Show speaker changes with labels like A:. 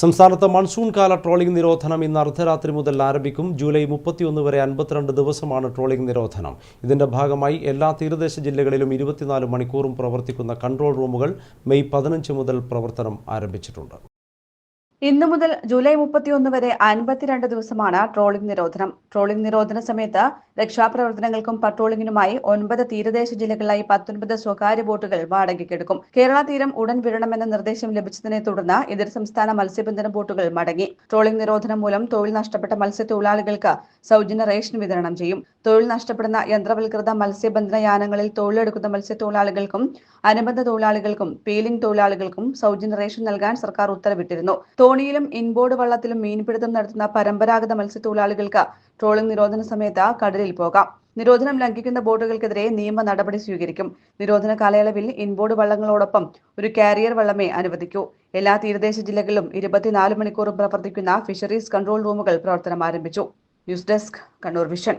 A: സംസ്ഥാനത്ത് മൺസൂൺ കാല ട്രോളിംഗ് നിരോധനം ഇന്ന് അർദ്ധരാത്രി മുതൽ ആരംഭിക്കും. ജൂലൈ മുപ്പത്തിയൊന്ന് വരെ അൻപത്തിരണ്ട് ദിവസമാണ് ട്രോളിംഗ് നിരോധനം. ഇതിന്റെ ഭാഗമായി എല്ലാ തീരദേശ ജില്ലകളിലും ഇരുപത്തിനാല് മണിക്കൂറും പ്രവർത്തിക്കുന്ന കൺട്രോൾ റൂമുകൾ മെയ് പതിനഞ്ച് മുതൽ പ്രവർത്തനം ആരംഭിച്ചിട്ടുണ്ട്.
B: ഇന്നു മുതൽ ജൂലൈ മുപ്പത്തിയൊന്ന് വരെ അൻപത്തിരണ്ട് ദിവസമാണ് ട്രോളിംഗ് നിരോധനം. ട്രോളിംഗ് നിരോധന സമയത്ത് രക്ഷാപ്രവർത്തനങ്ങൾക്കും പട്രോളിംഗിനുമായി ഒൻപത് തീരദേശ ജില്ലകളിലായി പത്തൊൻപത് സ്വകാര്യ ബോട്ടുകൾ വാടകയ്ക്കെടുക്കും. കേരള തീരം ഉടൻ വിടണമെന്ന നിർദ്ദേശം ലഭിച്ചതിനെ തുടർന്ന് ഇതര സംസ്ഥാന മത്സ്യബന്ധന ബോട്ടുകൾ മടങ്ങി. ട്രോളിംഗ് നിരോധനം മൂലം തൊഴിൽ നഷ്ടപ്പെട്ട മത്സ്യത്തൊഴിലാളികൾക്ക് സൗജന്യ റേഷൻ വിതരണം ചെയ്യും. തൊഴിൽ നഷ്ടപ്പെടുന്ന യന്ത്രവൽകൃത മത്സ്യബന്ധന യാനങ്ങളിൽ തൊഴിലെടുക്കുന്ന മത്സ്യത്തൊഴിലാളികൾക്കും അനുബന്ധ തൊഴിലാളികൾക്കും പീലിംഗ് തൊഴിലാളികൾക്കും സൗജന്യ റേഷൻ നൽകാൻ സർക്കാർ ഉത്തരവിട്ടിരുന്നു. തോണിയിലും ഇൻബോർഡ് വള്ളത്തിലും മീൻപിടുത്തം നടത്തുന്ന പരമ്പരാഗത മത്സ്യത്തൊഴിലാളികൾക്ക് ട്രോളിംഗ് നിരോധന സമയത്ത് കടലിൽ പോകാം. നിരോധനം ലംഘിക്കുന്ന ബോട്ടുകൾക്കെതിരെ നിയമ നടപടി സ്വീകരിക്കും. നിരോധന കാലയളവിൽ ഇൻബോർഡ് വള്ളങ്ങളോടൊപ്പം ഒരു കാരിയർ വള്ളമേ അനുവദിക്കൂ. എല്ലാ തീരദേശ ജില്ലകളിലും ഇരുപത്തിനാല് മണിക്കൂറും പ്രവർത്തിക്കുന്ന ഫിഷറീസ് കൺട്രോൾ റൂമുകൾ പ്രവർത്തനം ആരംഭിച്ചു. News desk Kannur vision.